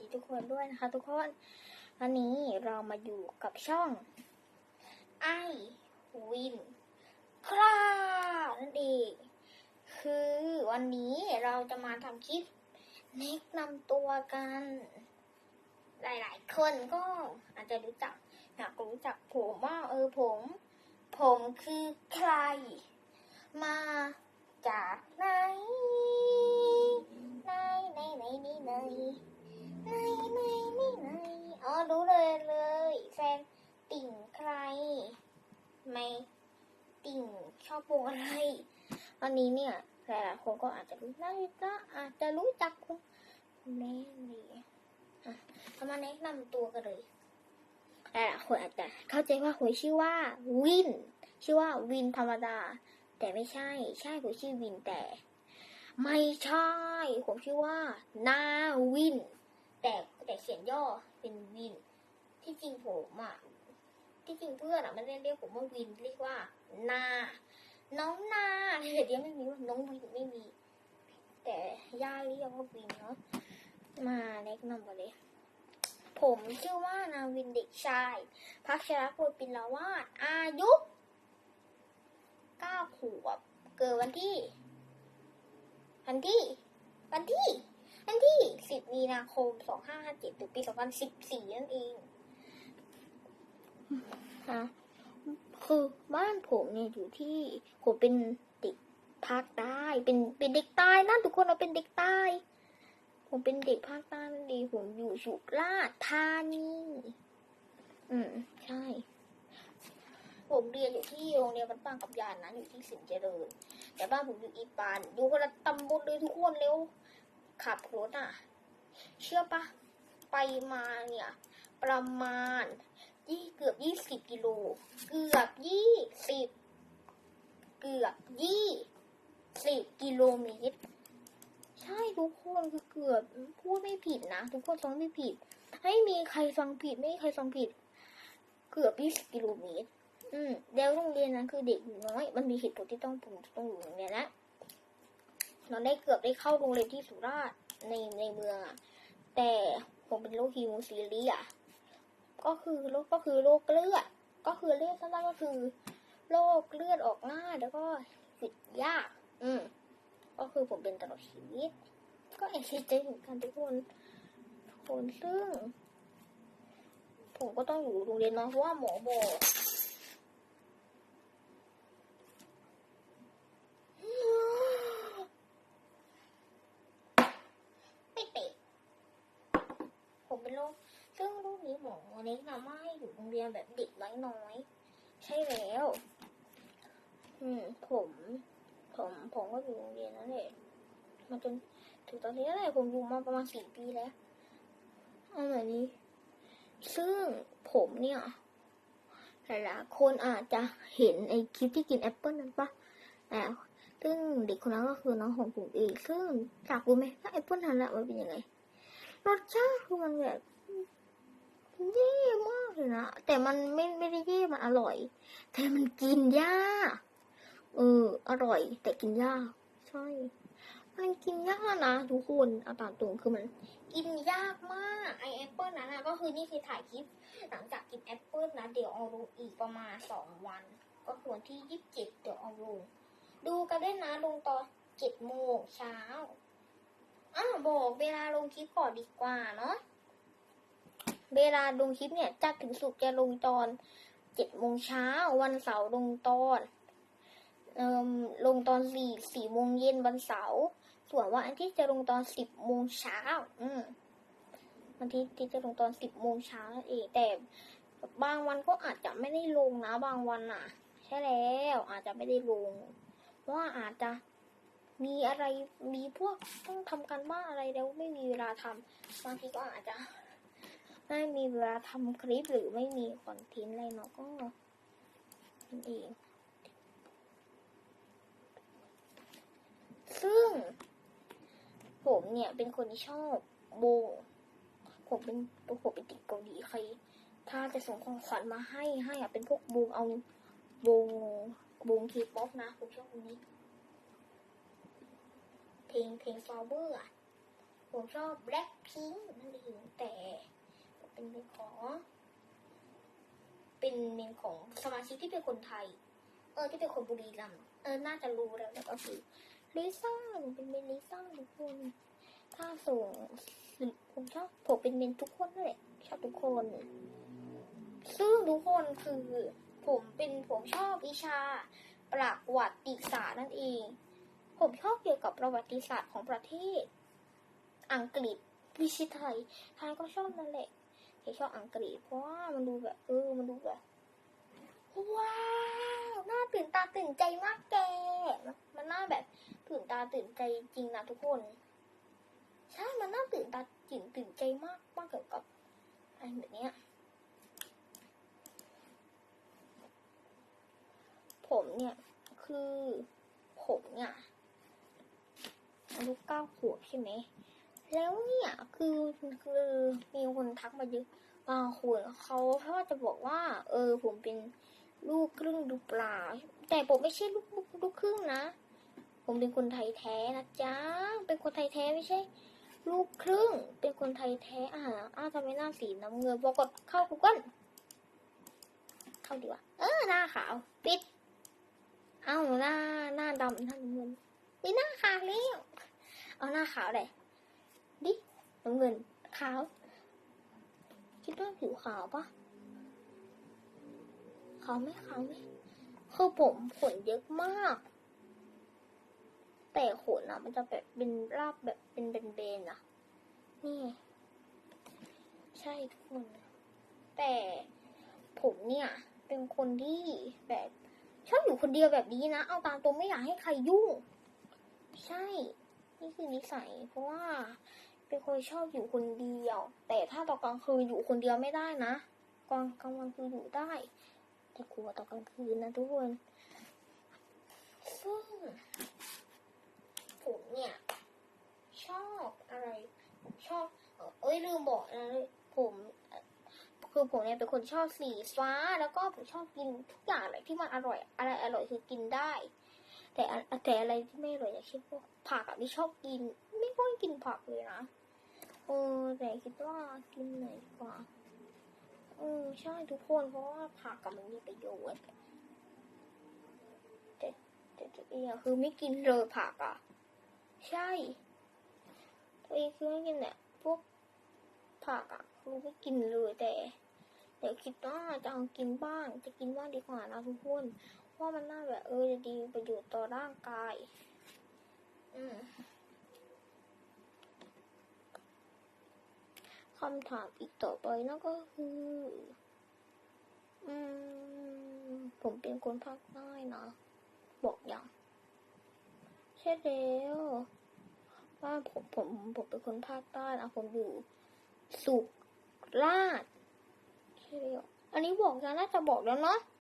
ดีทุกคนด้วยนะคะ ทุกคน วันนี้เรามาอยู่กับช่องไอวินครานั่นเองคือวันนี้เราจะมาทำคลิปแนะนำตัวกัน หลาย ๆ คนก็อาจจะรู้จักอยากรู้จักผมว่าเออผม ผมคือใคร มาจากไหนไหนไหนไหนไหนไหนไหนนี่ไหนอ๋อรู้เลยเลย แฟนติ่งใคร ไม่ติ่งชอบวงอะไร วันนี้เนี่ยหลายๆคนก็อาจจะรู้น่าจะอาจจะรู้จักผมแน่เลยอะเรามาแนะนำตัวกันเลยหลายๆคนอาจจะเข้าใจว่าผมชื่อว่าวิน ชื่อว่าวินธรรมดา แต่ไม่ใช่ ใช่ผมชื่อวินแต่ ไม่ใช่ผมชื่อว่านาวิน แต่แต่เขียนย่อเป็นวิน ที่จริงผมอะที่จริงเพื่อนอะมันเรียกผมว่าวินเรียกว่านา น้องนาเดียวไม่มีว่าน้องวินไม่มี แต่ย่าเรียกว่าวินเนาะมาแนะนำกันเลย ผมชื่อว่านาวินเด็กชายพัชรพลปินละวาดอายุเก้าขวบเกิดวันที่ วันที่ วันที่ วันที่สิบมีนาคมสองห้าห้าเจ็ดหรือปีสองพันสิบสี่นั่นเองฮะ คือบ้านผมเนี่ยอยู่ที่ผมเป็นเด็กภาคใต้เป็นเป็นเด็กใต้นะทุกคนเราเป็นเด็กใต้ ผมเป็นเด็กภาคใต้นั่นเองผมอยู่สุราษฎร์ธานีอืมใช่ ผมเรียนอยู่ที่โรงเรียนวัดบางกับยานนะอยู่ที่สินเจริญ แต่บ้านผมอยู่อีปาน อยู่คนละตำบลเลยทุกคนเร็วขับรถอะ เชื่อปะไปมาเนี่ย ประมาณ กือบยี่สิบกิโล เกือบยี่สิบ เกือบยี่สิบกิโลเมตร ใช่ทุกคนคือเกือบพูดไม่ผิดนะ ทุกคนฟังไม่ผิด ไม่มีใครฟังผิด ไม่มีใครฟังผิด เกือบยี่สิบกิโลเมตร อืมแล้วโรงเรียนนั้นคือเด็กน้อย มันมีเหตุผลที่ต้องผมต้องอยู่โรงเรียนนะเราได้เกือบได้เข้าโรงเรียนที่สุราษฎร์ในในเมืองอะแต่ผมเป็นโรคฮิโมซีเรีย ก็คือโรคก็คือโรคเลือด ก็คือเรียกสั้นๆก็คือโรคเลือดออกง่ายแล้วก็ติดยาก อืม ก็คือผมเป็นตลอดชีวิต ก็เอบเสียใจเหมือนกันทุกคนทุกคนซึ่ง ผมก็ต้องอยู่โรงเรียนเน้องเพราะว่าหมอบอก ไม่เตะผมเป็นโรคซึ่งโรค นี้หมอแนะนำว่าให้อยู่โรงเรียนแบบเด็กน้อยๆใช่แล้ว อืม ผม ผมผมก็อยู่โรงเรียนนั่นแหละมาจนถึงตอนนี้แหละผมอยู่มาประมาณสี่ปีแล้วเอาแบบนี้ ซึ่งผมเนี่ยหลายๆคนอาจจะเห็นไอ้คลิปที่กินแอปเปิลนั้นปะแต่ซึ่งเด็กคนนั้นก็คือน้องของผมเอง ซึ่งอยากรู้ไหมว่าแอปเปิลนั้นอะมันเป็นยังไง รสชาติคือมันแบบ เย่มากเลยนะแต่มันไม่ไม่ได้เย่มันอร่อย แต่มันกินยากเอออร่อย แต่กินยากใช่ มันกินยากนะทุกคนเอาตามตรงคือมัน กินยากมากไอแอปเปิลนั้นนะก็คือนี่คือถ่ายคลิปหลังจากกินแอปเปิลนะเดี๋ยวเอาลงอีกประมาณสองวัน ก็คือวันที่ยี่สิบเจ็ดเดี๋ยวเอาลงดูกันด้วยนะลงตอนเจ็ดโมงเช้าอ้าวบอกเวลาลงคลิปก่อนดีกว่าเนาะ เวลาลงคลิปเนี่ยจัดถึงสุกจะลงตอนเจ็ดโมงเช้าวันเสาร์ลงตอนเอ่มลงตอนสี่สี่โมงเย็นวันเสาร์ส่วนวันอาทิตย์จะลงตอนสิบโมงเช้าอืมวันทิตย์ที่จะลงตอนสิบโมงเช้านั่นเองแต่บางวันก็อาจจะไม่ได้ลงนะ บางวันอะ ใช่แล้วอาจจะไม่ได้ลง เพราะว่าอาจจะมีอะไรมีพวกต้องทำการบ้านอะไรแล้วไม่มีเวลาทำบางทีก็อาจจะ ไม่มีเวลาทำคลิปหรือไม่มีคอนเทนต์อะไรเนาะก็นั่นเอง ซึ่ง ผมเนี่ยเป็นคนที่ชอบโบ ผมเป็นผมเป็นติดเกาหลีใคร ถ้าจะส่งของขวัญมาให้ให้อะเป็นพวกวงเอาวงวงทีป๊อปนะผมชอบวงนี้ เพลงเพลงฟลาวเวอร์ผมชอบแบล็คพิงค์นั่นเองแต่ เป็นเมนของ เป็นเมนของสมาชิกที่เป็นคนไทย เออ ที่เป็นคนบุรีรัมย์เออ น่าจะรู้แล้วแต่ก็คือลิซ่าเป็นเมนลิซ่าทุกคนถ้าส่งผมชอบผมเป็นเมนทุกคนนั่นแหละชอบทุกคน ซึ่งทุกคนคือผมเป็นผมชอบวิชาประวัติศาสตร์นั่นเอง ผมชอบเกี่ยวกับประวัติศาสตร์ของประเทศ อังกฤษวิชิไทยไทยก็ชอบนั่นแหละ แต่ชอบอังกฤษเพราะว่ามันดูแบบเออมันดูแบบว้าวน่าตื่นตาตื่นใจมากแก มันน่าแบบตื่นตาตื่นใจจริงนะทุกคน ใช่มันน่าตื่นตาตื่นตื่นใจมากมากเกี่ยวกับอะไรแบบเนี้ยผมเนี่ยคือผมเนี่ยอายุเก้าขวบใช่ไหม แล้วเนี่ยคือคือมีคนทักมาเยอะบางคนเขาเพราะว่าจะบอกว่า เออ ผมเป็นลูกครึ่งดูปล่าแต่ผมไม่ใช่ลูกลูกลูกครึ่งนะ ผมเป็นคนไทยแท้นะจ๊ะเป็นคนไทยแท้ไม่ใช่ ลูกครึ่ง เป็นคนไทยแท้อ่าอ้าวทำไมหน้าสีน้ำเงินบอกกดเข้า Google เข้าดีกว่าเออหน้าขาวปิดเอาหน้าหน้าดำหน้าน้ำเงินมีหน้าขาวแล้วเอาหน้าขาวเลย ดิน้ำเงินขาว คิดว่าผิวขาวปะขาวไหมขาวไหมคือผมขนเยอะมาก แต่ขนอะมันจะแบบเป็นราบแบบเป็นเบนๆอะนี่ ใช่ทุกคน แต่ผมเนี่ย เป็นคนที่แบบชอบอยู่คนเดียวแบบนี้นะ เอาตามตรงไม่อยากให้ใครยุ่ง ใช่ นี่คือนิสัย เพราะว่า เป็นคนชอบอยู่คนเดียว แต่ถ้าตอนกลางคืนอยู่คนเดียวไม่ได้นะกลางกลางวันคืออยู่ได้ แต่กลัวตอนกลางคืนนะทุกคนซึ่งผมเนี่ยชอบอะไร ชอบ เอ้ยลืมบอกนะผมคือผมเนี่ยเป็นคนชอบสีฟ้า แล้วก็ผมชอบกินทุกอย่างอะไรที่มันอร่อย อะไรอร่อยคือกินได้ แต่แต่อะไรที่ไม่อร่อยอย่างเช่นพวกผักอะไม่ชอบกิน ไม่ค่อยกินผักเลยนะ ออแต่คิดว่ากินไหนดีกว่าเออใช่ทุกคนเพราะว่าผักกับมันมีประโยชน์แต่แต่ตัวเองอะคือไม่กินเลยผักอะ ใช่ตัวเองคือไม่กินเนี่ยพวกผักอะคือไม่กินเลยแต่ เดี๋ยวคิดว่าจะเอากินบ้าง จะกินบ้างดีกว่านะทุกคนเพราะว่ามันน่าแบบเออจะดีประโยชน์ต่อร่างกาย อืม คำถามอีกต่อไปนั่นก็คือ อืม ผมเป็นคนภาคใต้นะ บอกอย่างใช่แล้วว่าผมผมผมเป็นคนภาคใต้นะผมอยู่สุราษฎร์ใช่แล้วอันนี้บอกยังน่าจะบอกแล้วเนาะ